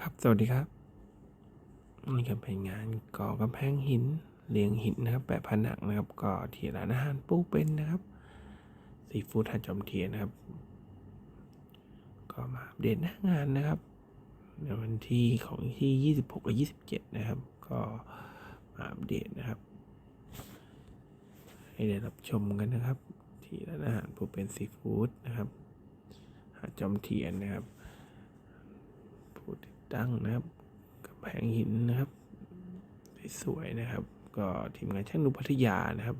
ครับ สวัสดีครับ นี่ก็เป็นงานก่อกำแพงหินเรียงหินนะครับแปะผนังนะครับก็ที่ร้านอาหารปูเป็นนะครับซีฟู้ดหาดจอมเทียนนะครับ ก็มาอัปเดตหน้างานนะครับ ในวันที่ของที่ 26และ27 นะครับ ก็มาอัปเดตนะครับ ให้ได้รับชมกันนะครับ ที่ร้านอาหารปูเป็นซีฟู้ดนะครับหาดจอมเทียนนะครับ ตั้งนะครับกำแพงหินนะครับ สวยๆนะครับ ก็ทีมงานช่างนุพัทยานะครับ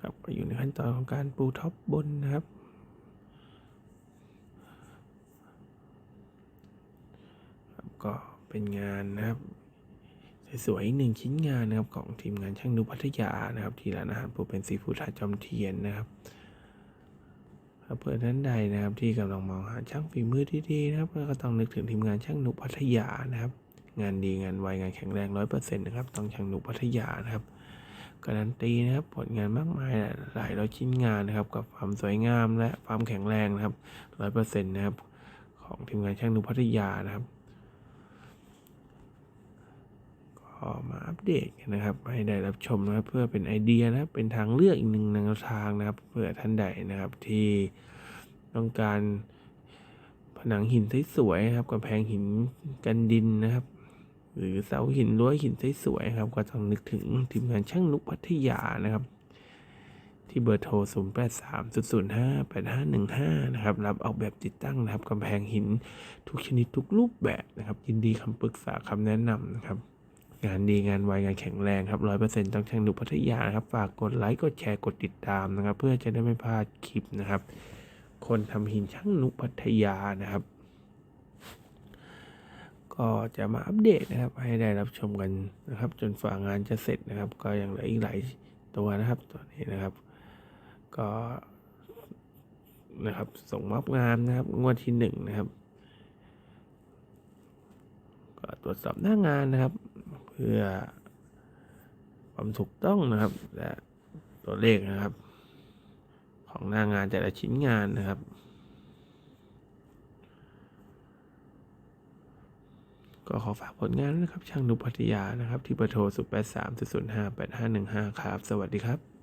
ครับก็อยู่ในขั้นตอนของการปูท็อปบนนะครับครับ ก็เป็นงานนะครับ สวยๆหนึ่งชิ้นงานนะครับของทีมงานช่างนุพัทยานะครับ ที่ร้านอาหารปูเป็นซีฟู้ดหาดจอมเทียนนะครับเพื่อนท่านใดนะครับที่กำลังมองหาช่างฝีมือที่ดีนะครับก็ต้องนึกถึงทีมงานช่างนุพัทยานะครับ งานดีงานไวงานแข็งแรงร้อยเปอร์เซ็นต์นะครับต้องช่างนุพัทยานะครับการันตีนะครับผลงานมากมายหลายร้อยชิ้นงานนะครับ กับความสวยงามและความแข็งแรงนะครับร้อยเปอร์เซ็นต์นะครับของทีมงานช่างนุพัทยานะครับ ก็มาอัปเดตนะครับ ให้ได้รับชมนะครับเพื่อเป็นไอเดียนะเป็นทางเลือกอีกหนึ่งแนวทางนะครับเพื่อท่านใดนะครับที่ต้องการผนังหินสวยๆครับกำแพงหินกันดินนะครับ หรือเสาหินรั้วหินสวยๆครับ ก็ต้องนึกถึงทีมงานช่างนุกพัทยานะครับ ที่เบอร์โทร 0 8 3 0 0 5 8 5 1 5 นะครับ รับออกแบบติดตั้งนะครับกำแพงหินทุกชนิดทุกรูปแบบนะครับ ยินดีคำปรึกษาคำแนะนำนะครับ งานดีงานไวงานแข็งแรงครับร้อยเปอร์เซ็นต์ต้องช่างนุพัทยานะครับ ฝากกดไลค์กดแชร์กดติดตามนะครับ เพื่อจะได้ไม่พลาดคลิปนะครับ คนทำหินช่างนุพัทยานะครับ ก็จะมาอัปเดตนะครับ ให้ได้รับชมกันนะครับ จนฝ่างานจะเสร็จนะครับ ก็ยังเหลืออีกหลายตัวนะครับตัวนี้นะครับ ก็นะครับ ส่งมอบงานนะครับ งวดที่หนึ่งนะครับ ก็ตรวจสอบหน้างานนะครับ พื่อความถูกต้องนะครับ และตัวเลขนะครับ ของหน้างานแต่ละชิ้นงานนะครับ ก็ขอฝากผลงานนะครับ ช่างนุพัทยานะครับ ที่เบอร์โทร 0 8 3 0 0 5 8 5 1 5 ครับ สวัสดีครับ